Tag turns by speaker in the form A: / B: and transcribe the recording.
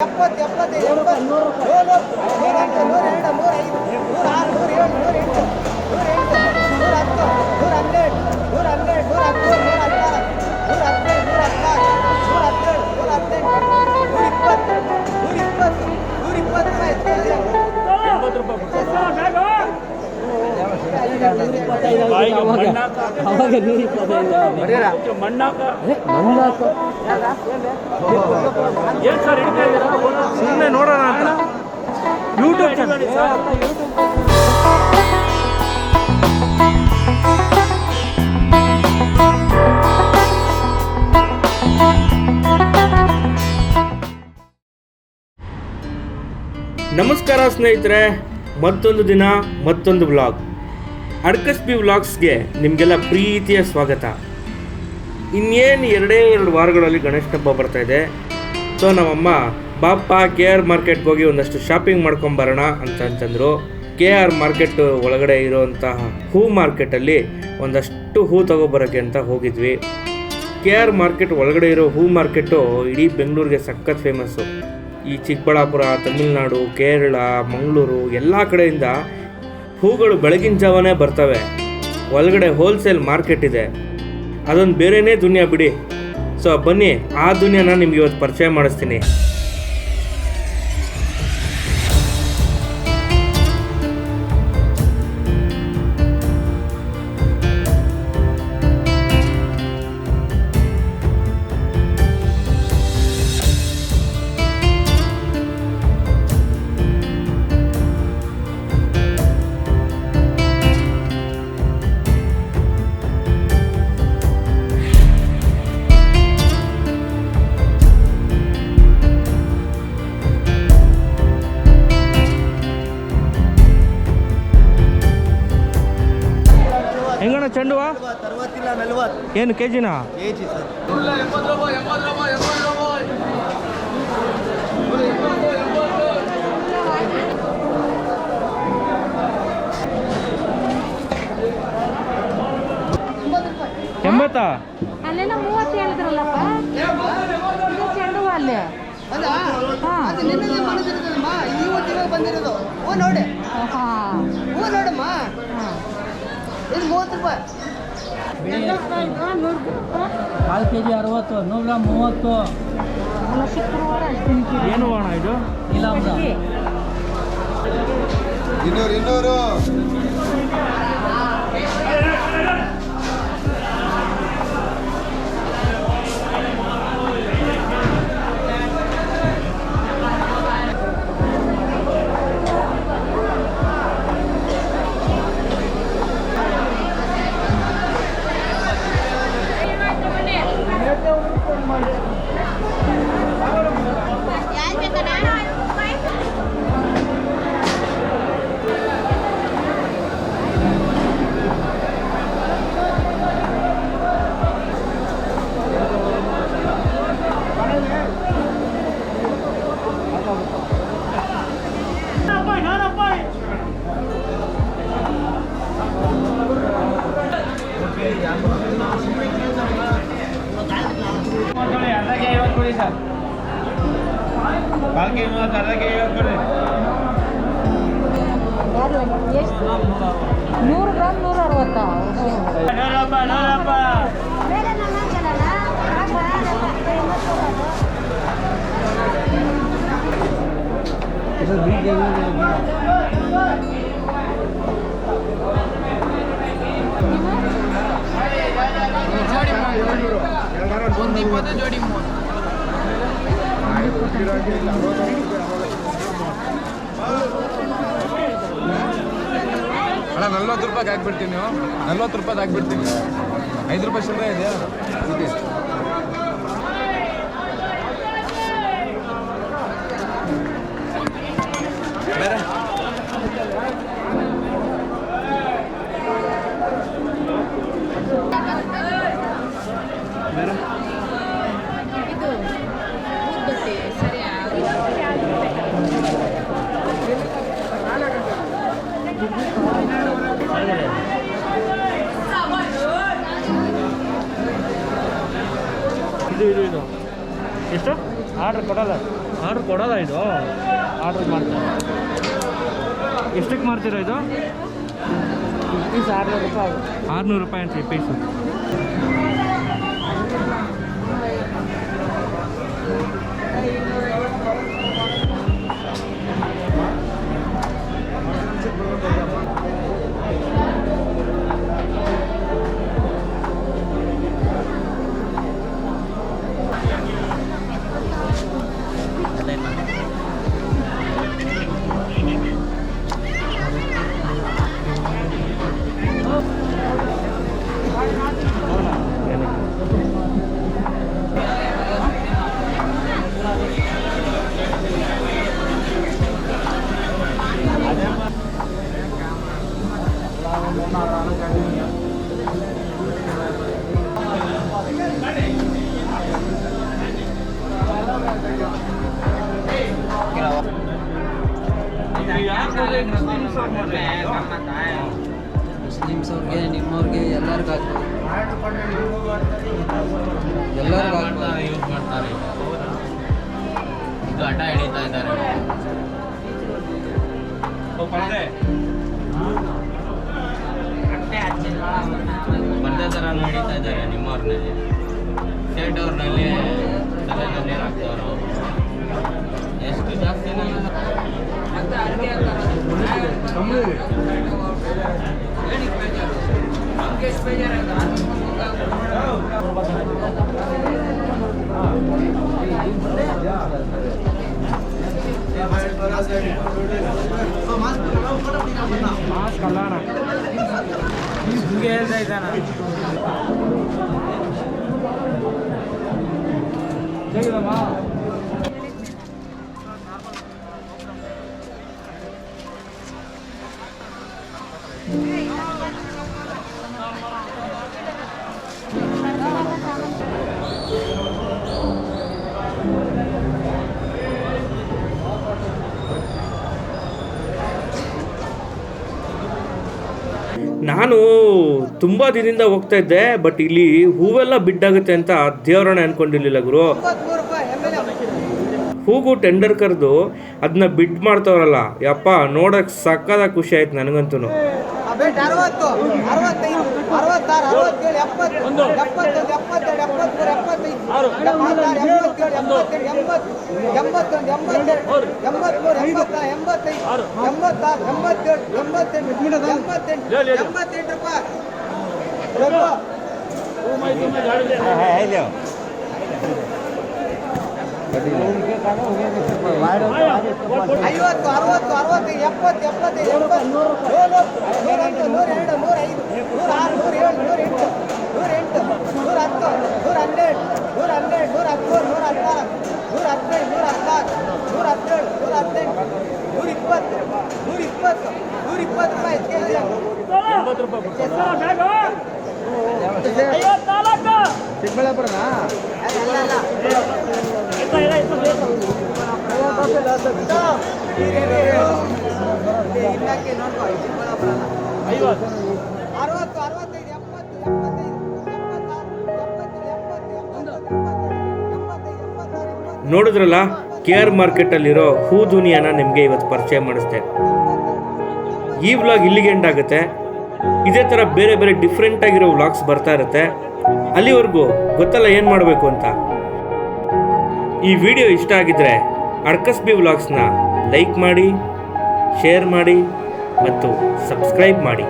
A: ಎಪ್ಪತ್ತು ಎಪ್ಪತ್ತೈದು ಎಪ್ಪತ್ತು ನೂರು ನೂರು ನೂರೆಂಟು ನೂರೆರಡು ನೂರೈದು ನೂರಾರು ನೂರ
B: ಅವಾಗ ನೂರ ಇಪ್ಪತ್ತೈದು
C: ಮಣ್ಣಾಕ
B: ನಮ್ದಾಕ
C: ಸರ್ ಹಿಡಿತಾ ಇದ್ದೀರಾ?
D: ಸುಮ್ಮನೆ ನೋಡೋಣ ಅಂತ. ಯೂಟ್ಯೂಬ್ ಚಾನಲ್
E: ನಮಸ್ಕಾರ ಸ್ನೇಹಿತರೆ ಮತ್ತೊಂದು ದಿನ ಮತ್ತೊಂದು ವ್ಲಾಗ್ ಅಡ್ಕಸ್ ಬಿ ವ್ಲಾಗ್ಸ್ಗೆ ನಿಮಗೆಲ್ಲ ಪ್ರೀತಿಯ ಸ್ವಾಗತ. ಇನ್ನೇನು ಎರಡೇ ಎರಡು ವಾರಗಳಲ್ಲಿ ಗಣೇಶ ಹಬ್ಬ ಬರ್ತಾ ಇದೆ. ಸೊ ನಮ್ಮಮ್ಮ, ಬಾಪ್ಪ, ಕೆ ಆರ್ ಮಾರ್ಕೆಟ್ಗೆ ಹೋಗಿ ಒಂದಷ್ಟು ಶಾಪಿಂಗ್ ಮಾಡ್ಕೊಂಬರೋಣ ಅಂತ ಅಂತಂದರು. ಕೆ ಆರ್ ಮಾರ್ಕೆಟ್ ಒಳಗಡೆ ಇರೋವಂತಹ ಹೂ ಮಾರ್ಕೆಟಲ್ಲಿ ಒಂದಷ್ಟು ಹೂ ತಗೊಬರೋಕ್ಕೆ ಅಂತ ಹೋಗಿದ್ವಿ. ಕೆ ಆರ್ ಮಾರ್ಕೆಟ್ ಒಳಗಡೆ ಇರೋ ಹೂ ಮಾರ್ಕೆಟು ಇಡೀ ಬೆಂಗಳೂರಿಗೆ ಸಖತ್ ಫೇಮಸ್ಸು ಈ ಚಿಕ್ಕಬಳ್ಳಾಪುರ, ತಮಿಳುನಾಡು, ಕೇರಳ, ಮಂಗಳೂರು ಎಲ್ಲ ಕಡೆಯಿಂದ ಹೂಗಳು ಬೆಳಗಿನ ಜಾವನೇ ಬರ್ತವೆ. ಒಳಗಡೆ ಹೋಲ್ಸೇಲ್ ಮಾರ್ಕೆಟ್ ಇದೆ. ಅದೊಂದು ಬೇರೆನೇ ದುನಿಯಾ ಬಿಡಿ. ಸೊ ಬನ್ನಿ, ಆ ದುನಿಯಾನ ನಿಮ್ಗೆ ಇವತ್ತು ಪರಿಚಯ ಮಾಡಿಸ್ತೀನಿ.
D: ಚೆಂಡುವ?
A: ನಲ್ವತ್ತು
D: ಏನು ಕೆ ಜಿನ ಎಂಬತ್ತಾ
F: ಚೆಂಡು
A: ಬಂದಿರೋದು. ಹೂ ನೋಡಮ್ಮ. ಇದು ಮೂವತ್ತು ರೂಪಾಯಿ.
B: ಕಾಲು ಕೆ ಜಿ ಅರವತ್ತು ನೂರು ಗ್ರಾಮ್ ಮೂವತ್ತು.
D: ಏನು ಅಣ್ಣ ಇದು?
B: ಇಲ್ಲ
G: ಇನ್ನೂರು ಇನ್ನೂರು.
F: ಎಷ್ಟು ನೂರು ಗ್ರಾಮ್ ನೂರ ಅರವತ್ತಾ
G: ಅಣ್ಣ ನಲ್ವತ್ತು ರೂಪಾಯಿಗೆ ಹಾಕ್ಬಿಡ್ತೀನಿ ನೀವು. ನಲ್ವತ್ತು ರೂಪಾಯಿಗೆ ಹಾಕ್ಬಿಡ್ತೀನಿ. ಐದು ರೂಪಾಯಿ ಚಿಲ್ಲರೆ ಇದೆಯಾ?
D: ಆರ್ಡ್ರ್ ಕೊಡಲ್ಲ. ಆರ್ಡ್ರ್ ಕೊಡೋಲ್ಲ ಇದು? ಆರ್ಡ್ರ್ ಮಾಡ್ತಾರೆ. ಎಷ್ಟಕ್ಕೆ ಮಾಡ್ತೀರಾ ಇದು?
B: ಪೀಸ್ ಆರುನೂರು ರೂಪಾಯಿ
D: ಆರುನೂರು ರೂಪಾಯಿ ಅಂತ ಪೀಸು.
B: ಮುಸ್ಲಿಮ್ಸ್ ಅವ್ರಿಗೆ ನಿಮ್ಮವ್ರಿಗೆ ಎಲ್ಲರಿಗೂ ಹಾಕ್ಬೋದು ಎಲ್ಲರಿಗೂ ಹಾಕ್ಬೋದು
H: ಯೂಸ್ ಮಾಡ್ತಾರೆ. ಇದು ಹಠ ಹಿಡಿತಾ ಇದ್ದಾರೆ. ಬಂದೆ. ಥರ ನಡೀತಾ ಇದ್ದಾರೆ ನಿಮ್ಮವ್ರನ್ನಲ್ಲಿ ಸ್ಟೇಟ್ ಅವ್ರನ್ನಲ್ಲಿ ತಲೆನಲ್ಲಿ ಹಾಕ್ತವ್ರು. ಮಾಸ್ಕ್ ಅಲ್ಲಾನ
E: ನಾನು ತುಂಬ ದಿನದಿಂದ ಹೋಗ್ತಾ ಇದ್ದೆ ಬಟ್ ಇಲ್ಲಿ ಹೂವೆಲ್ಲ ಬಿಡ್ಡಾಗುತ್ತೆ ಅಂತ ದೇವರನ್ನ ಅನ್ಕೊಂಡಿರ್ಲಿಲ್ಲ ಗುರು. ಹೂಗು ಟೆಂಡರ್ ಕರೆದು ಅದನ್ನ ಬಿಡ್ ಮಾಡ್ತವ್ರಲ್ಲ, ಯಪ್ಪ ನೋಡಕ್ ಸಕ್ಕದ ಖುಷಿ ಆಯ್ತು ನನಗಂತೂ
A: ಎಂಬತ್ತೊಂದು ಎಂಬತ್ತೆರಡು ಎಂಬತ್ಮೂರು ಎಂಬತ್ತ ಎಂಬತ್ತೈದು ಎಂಬತ್ತಾರು ಎಂಬತ್ತೇಳು ಎಂಬತ್ತೆಂಟು ಎಂಬತ್ತೆಂಟು ಎಂಬತ್ತೆಂಟು ರೂಪಾಯಿ ಐವತ್ತು ಅರವತ್ತು ಅರವತ್ತು ಎಪ್ಪತ್ತು ಎಪ್ಪತ್ತೈದು ಎಂಬತ್ತು ನೂರು ಎರಡು ನೂರ ಐದು ನೂರ ಆರು ನೂರ ಏಳು ನೂರ ಎಂಟು ನೂರ ಎಂಟು ನೂರ ಹತ್ತು ನೂರ ಹನ್ನೆರಡು ನೂರ ಹನ್ನೆರಡು ನೂರ ಹದಿಮೂರು ನೂರ ಹದಿನಾಲ್ಕು ನೂರ ಹದಿನೈದು ನೂರ ಹದಿನಾರು ನೂರ ಹದಿನೇಳು ನೂರ ಹದಿನೆಂಟು ನೂರ ಇಪ್ಪತ್ತು ನೂರ ಇಪ್ಪತ್ತು ನೂರ ಇಪ್ಪತ್ತು ರೂಪಾಯಿ ಚಿಕ್ಕಬಳ್ಳಾಪುರನಾ? ಇಲಾಖೆ ನೋಡ್ಕೊ ಅರವತ್ತು ಅರವತ್ತೈದು
E: ನೋಡಿದ್ರಲ್ಲ? ಕೆ ಆರ್ ಮಾರ್ಕೆಟಲ್ಲಿರೋ ಹೂ ದುನಿಯಾನ ನಿಮಗೆ ಇವತ್ತು ಪರಿಚಯ ಮಾಡಿಸ್ದೆ. ಈ ವ್ಲಾಗ್ ಇಲ್ಲಿಗೆ ಎಂಡ್ ಆಗುತ್ತೆ. ಇದೇ ಥರ ಬೇರೆ ಬೇರೆ ಡಿಫ್ರೆಂಟ್ ಆಗಿರೋ ವ್ಲಾಗ್ಸ್ ಬರ್ತಾ ಇರುತ್ತೆ. ಅಲ್ಲಿವರೆಗೂ ಗೊತ್ತಲ್ಲ ಏನು ಮಾಡಬೇಕು ಅಂತ. ಈ ವಿಡಿಯೋ ಇಷ್ಟ ಆಗಿದ್ರೆ ಅಡ್ಕಸ್ ಬಿ ವ್ಲಾಗ್ಸ್ನ ಲೈಕ್ ಮಾಡಿ ಶೇರ್ ಮಾಡಿ ಮತ್ತು ಸಬ್ಸ್ಕ್ರೈಬ್ ಮಾಡಿ.